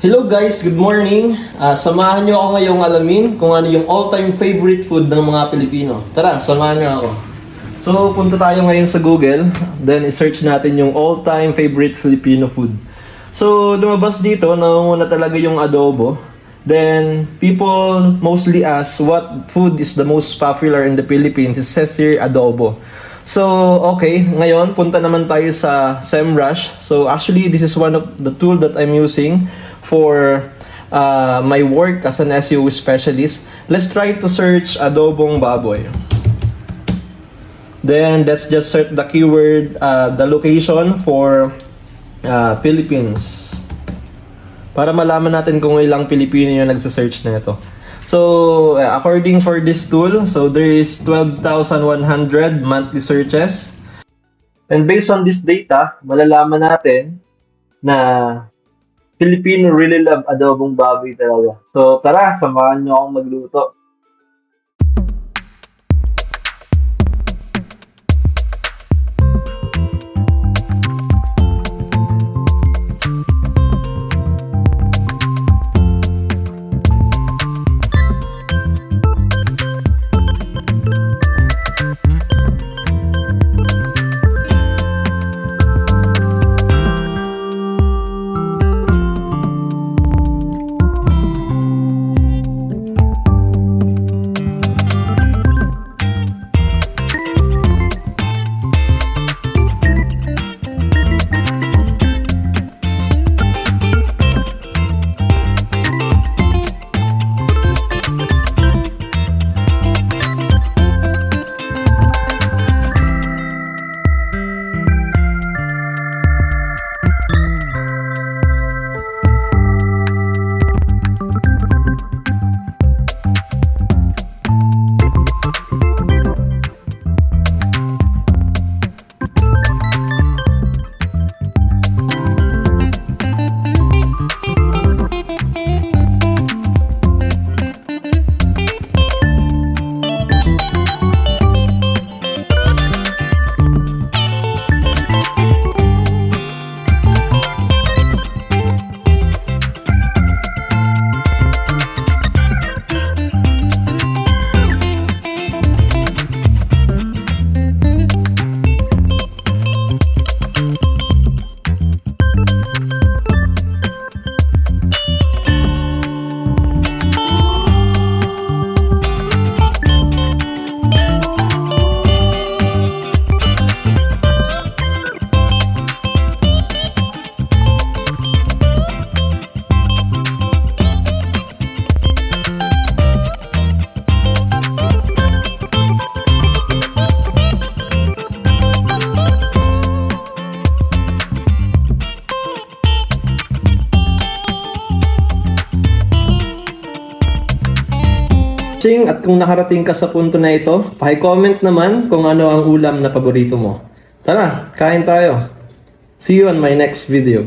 Hello guys, good morning. Ah, samahan niyo ako ngayong alamin kung ano yung all-time favorite food ng mga Pilipino. Tara, samahan niyo ako. So, punta tayo ngayon sa Google. Then, i-search natin yung all-time favorite Filipino food. So, lumabas dito, nangunguna talaga yung adobo. Then, people mostly ask what food is the most popular in the Philippines. It says here, adobo. So, okay. Ngayon, punta naman tayo sa SEMrush. So, actually, this is one of the tool that I'm using for uh, my work as an SEO specialist. Let's try to search adobong baboy. Then, let's just search the keyword, uh, the location for uh, Philippines. Para malaman natin kung ilang Pilipino yung nagsa-search na ito. So, uh, according for this tool, so there is 12,100 monthly searches. And based on this data, malalaman natin na Filipino really love adobong baboy talaga. So, tara, samahan nyo akong magluto. Ching, at kung nakarating ka sa punto na ito, paki-comment naman kung ano ang ulam na paborito mo. Tara, kain tayo. See you on my next video.